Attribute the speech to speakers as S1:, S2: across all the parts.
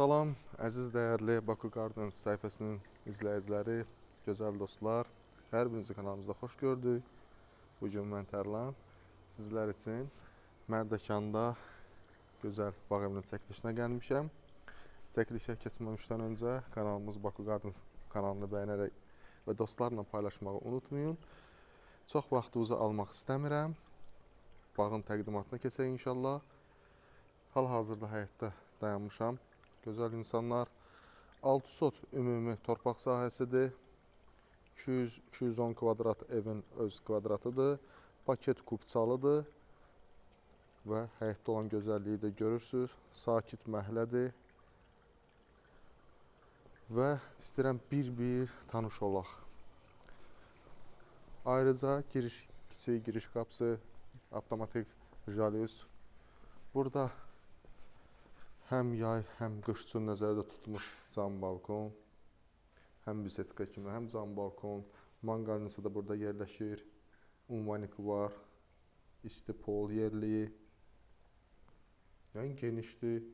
S1: Salam, əziz dəyərli Baku Gardens səhifəsinin izləyiciləri, gözəl dostlar. Hər birinizi kanalımızda xoş gördük. Bu gün mən Tərlan sizlər üçün Mərdəkanda gözəl bağ evinin çəkilişinə gəlmişəm. Çəkilişə keçməmişdən öncə kanalımız Baku Gardens kanalını bəyənərək və dostlarla paylaşmağı unutmayın. Çox vaxtınızı almaq istəmirəm. Bağın təqdimatına keçək inşallah. Hal-hazırda həyətdə dayanmışam. Gözəl insanlar. 6 sot ümumi torpaq sahəsidir. 200-210 kvadrat evin öz kvadratıdır. Paket kupçalıdır. Və həyətdə olan gözəlliyi də görürsüz. Sakit məhəllədir. Və istəyirəm bir-bir tanış olaq. Ayrıca giriş, kiçik giriş qapısı, avtomatik jalüz. Burada həm yay, həm qış üçün nəzərdə tutulmuş cam balkon, həm bisetka kimi, həm cam balkon, manqalnisi də burada yerləşir. Ummanik var, isti pol yerliyi. Yəni genişdir.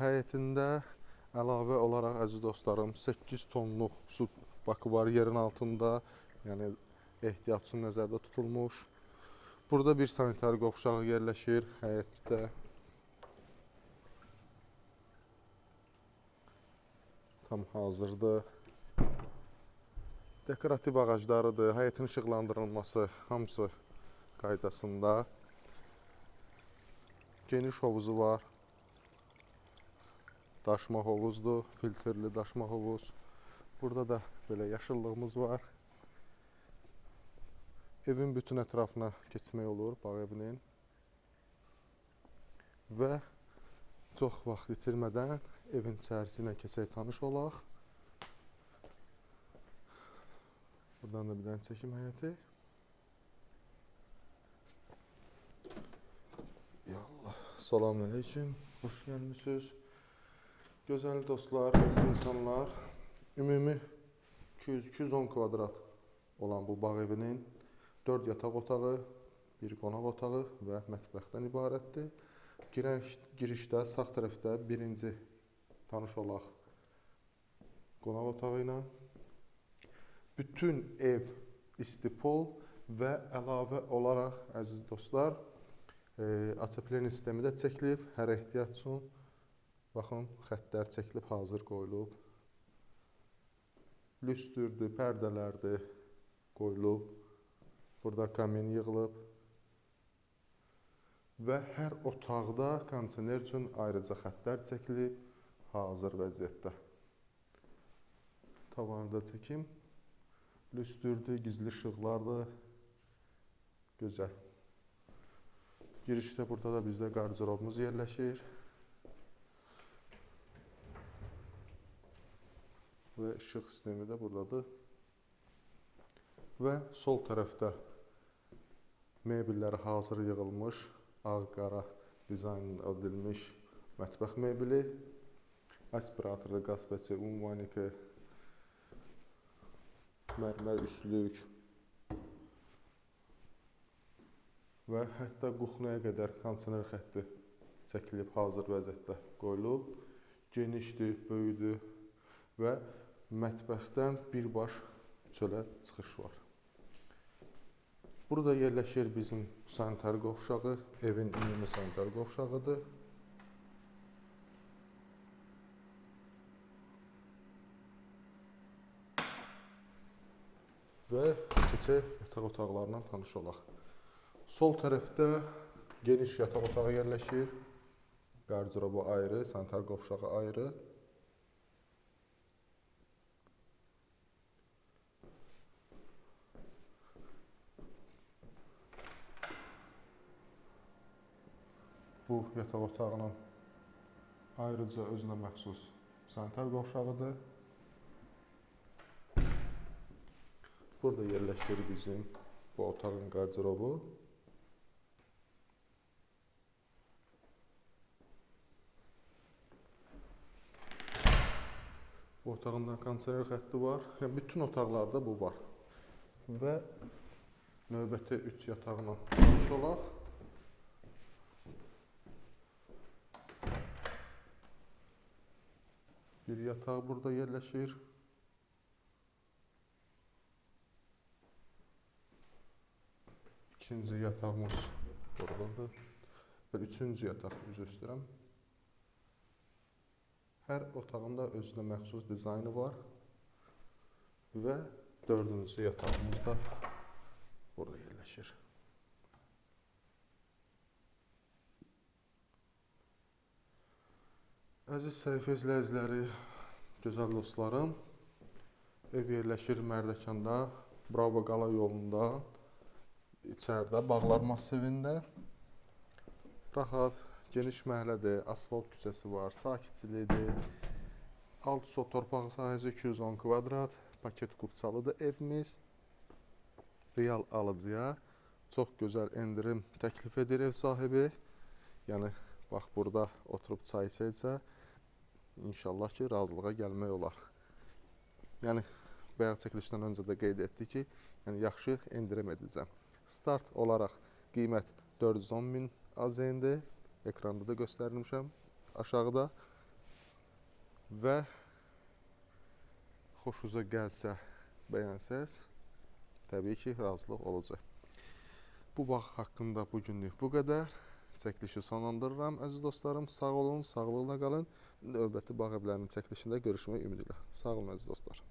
S1: Həyətində əlavə olaraq əziz dostlarım 8 tonluq su bakı var yerin altında. Yəni ehtiyat üçün nəzərdə tutulmuş. Burada bir sanitar qovşağı yerləşir həyətdə. Tam hazırdır. Dekorativ ağaclarıdır, həyətin işıqlandırılması hamısı qaydasında. Geniş hovuzu var. Daşma hovuzdur, filtrli daşma hovuz. Burada da belə yaşıllığımız var. Evin bütün ətrafına keçmək olur bağ evinin. Və çox vaxt itirmədən evin içərisi ilə keçək tanış olaq. Buradan da bir dənə çəkim həyəti. Yallah. Salam əleykum. Xoş gəlmisiniz. Dostlar, insanlar. Ümumi 200-210 kvadrat olan bu bağ evinin 4 yataq otağı, bir qonaq otağı və mətbəxdən ibarətdir. Giriş, girişdə sağ tərəfdə birinci tanış olaq qonaq otağı ilə. Bütün ev istipol və əlavə olaraq əziz dostlar, e, atoplen sistemi də çəkilib hər ehtiyat üçün. Baxın, xəttlər çəkilib, hazır qoyulub. Lüstrdür, pərdələrdir qoyulub. Burada kamin yığılıb. Və hər otaqda kondisioner üçün ayrıca xəttlər çəkilib, hazır vəziyyətdə. Tavanı da çəkim. Lüstrdür, gizli işıqlardır. Gözəl. Girişdə burada da bizdə qarderobumuz yerləşir. Və işıq sistemi də buradadır. Və sol tərəfdə mebelləri hazır yığılmış, ağ-qara dizayn edilmiş mətbəx mebeli, aspiratorlu qaz pəçi, ummaniki, mərmər üstlük və hətta quxnaya qədər kondisioner xətti çəkilib hazır vəziyyətdə qoyulub. Genişdir, böyükdür və mətbəxdən birbaş çölə çıxış var. Burada yerləşir bizim sanitar qovşağı, evin ümumi sanitar qovşağıdır. Və keçək yataq otaqlarından tanış olaq. Sol tərəfdə geniş yataq otağı yerləşir. Qarderobu ayrı, sanitar qovşağı ayrı. Bu yataq otağının ayrıca özünə məxsus sanitar qovşağıdır. Burada yerləşir bizim bu otağın qarderobu. Bu otağında kondisioner xətti var. Yəni bütün otaqlarda bu var. Və növbəti 3 yatağına tanış olaq. Bir yataq burada yerləşir. İkinci yatağımız buradadır. Və üçüncü yataq üzr istəyirəm. Hər otağın da özünə məxsus dizaynı var. Və dördüncü yatağımız da burada yerləşir. Əziz səhifə izləyiciləri, gözəl dostlarım, ev yerləşir Mərdəkanda, Bravo Qala yolunda, içəridə Bağlar massivində. Rahat, geniş məhəllədir, asfalt küçəsi var, sakitçilikdir. Alt so torpaq sahəsi 210 kvadrat, paket qurçalıdır evimiz. Real alıcıya çox gözəl endirim təklif edir ev sahibi. Yəni bax burada oturub çay içəcə İnşallah ki, razılığa gəlmək olar. Yəni bayaq çəkilişdən öncə də qeyd etdik ki, yəni yaxşı endirim edəcəm. Start olaraq qiymət 410 min AZN-dir. Ekranda da göstərmişəm aşağıda. Və xoşunuza gəlsə, bəyənsəz, təbii ki, razılıq olacaq. Bu bağ haqqında bu günlük bu qədər. Çəkilişi sonlandırıram əziz dostlarım. Sağ olun, sağlıqla qalın. Növbəti bağ evlərinin çəkilişində görüşmək ümidi ilə. Sağ olun əziz dostlar.